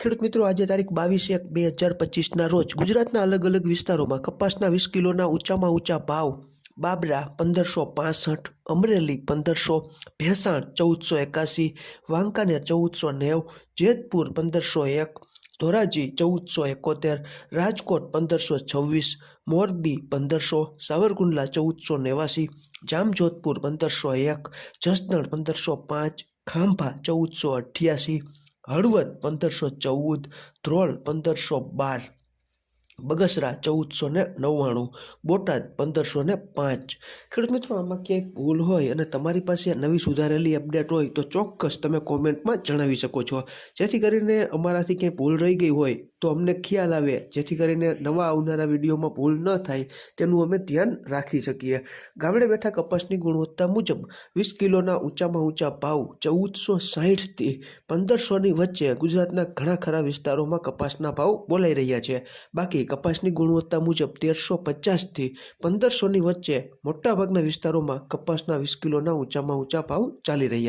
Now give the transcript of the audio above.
ખેડૂત મિત્રો, આજે તારીખ બાવીસ એક બે હજાર પચીસના રોજ ગુજરાતના અલગ અલગ વિસ્તારોમાં કપાસના વીસ કિલોના ઊંચામાં ઊંચા ભાવ, બાબરા પંદરસો પાસઠ, અમરેલી પંદરસો, ભેસાણ ચૌદસો એકાસી, વાંકાનેર ચૌદસો નેવ, જેતપુર પંદરસો એક, ધોરાજી ચૌદસો એકોતેર, રાજકોટ પંદરસો છવ્વીસ, મોરબી પંદરસો, સાવરકુંડલા ચૌદસો નેવાસી, જામજોધપુર પંદરસો એક, જસદણ પંદરસો પાંચ, ખાંભા ચૌદસો અઠ્યાસી હળવદ પંદરસો ચૌદ ધ્રોલ પંદરસો બાર. બગસરા ચૌદસો ને નવ્વાણું, બોટાદ પંદરસો ને પાંચ. ખેડૂત મિત્રો, આમાં ક્યાંય ભૂલ હોય અને તમારી પાસે નવી સુધારેલી અપડેટ હોય તો ચોક્કસ તમે કોમેન્ટમાં જણાવી શકો છો. જેથી કરીને અમારાથી ક્યાંય ભૂલ રહી ગઈ હોય તો અમને ખ્યાલ આવે. જેથી કરીને નવા આવનારા વિડીયોમાં ભૂલ ન થાય તેનું અમે ધ્યાન રાખી શકીએ. ગામડે બેઠા કપાસની ગુણવત્તા મુજબ વીસ કિલોના ઊંચામાં ઊંચા ભાવ ચૌદસો સાહીઠથી પંદરસોની વચ્ચે ગુજરાતના ઘણા ખરા વિસ્તારોમાં કપાસના ભાવ બોલાઈ રહ્યા છે. બાકી કપાસની ગુણવત્તા મુજબ તેરસો પચાસથી પંદરસોની વચ્ચે મોટાભાગના વિસ્તારોમાં કપાસના વીસ કિલોના ઊંચામાં ઊંચા ભાવ ચાલી રહ્યા